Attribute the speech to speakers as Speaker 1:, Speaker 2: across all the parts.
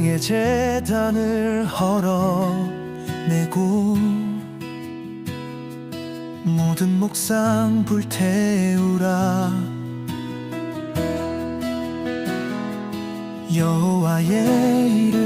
Speaker 1: 세상의 재단을 헐어내고 모든 목상 불태우라. 여호와의 이름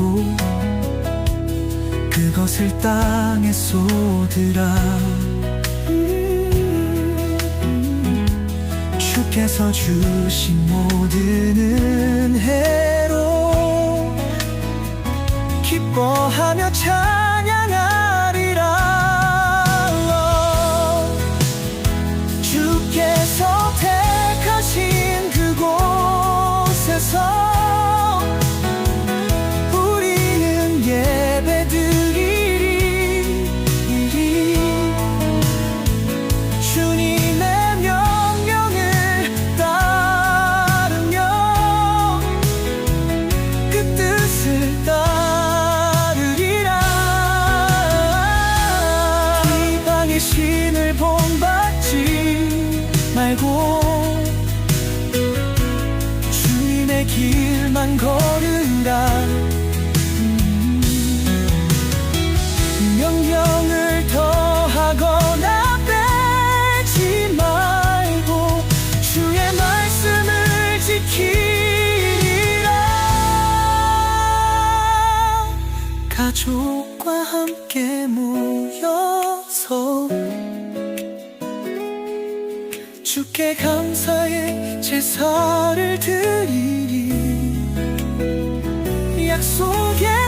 Speaker 1: 말고 그것을 땅에 쏟으라. 음, 주께서 주신 모든 은혜로 기뻐하며 찬양 말고 주님의 길만 음. 명령을 더하거나 빼지 말고 주의 말씀을 지키라 가족과 함께 모여서 주께 감사의 제사를 드리리. 약속의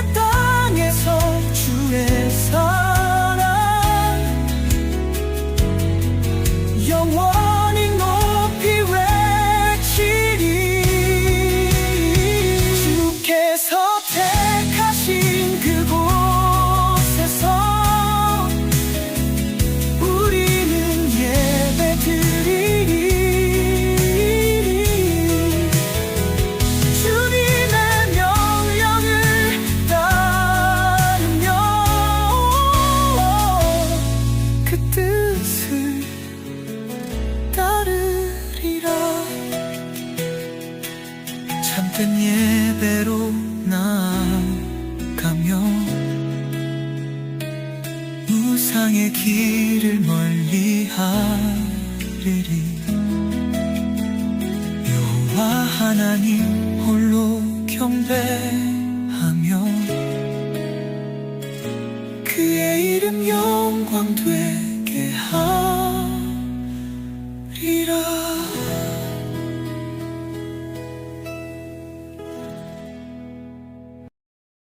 Speaker 1: 따르리라 참된 예배로 나아가며 우상의 길을 멀리 하리리. 여호와 하나님 홀로 경배하며 그의 이름 영광 되게 하리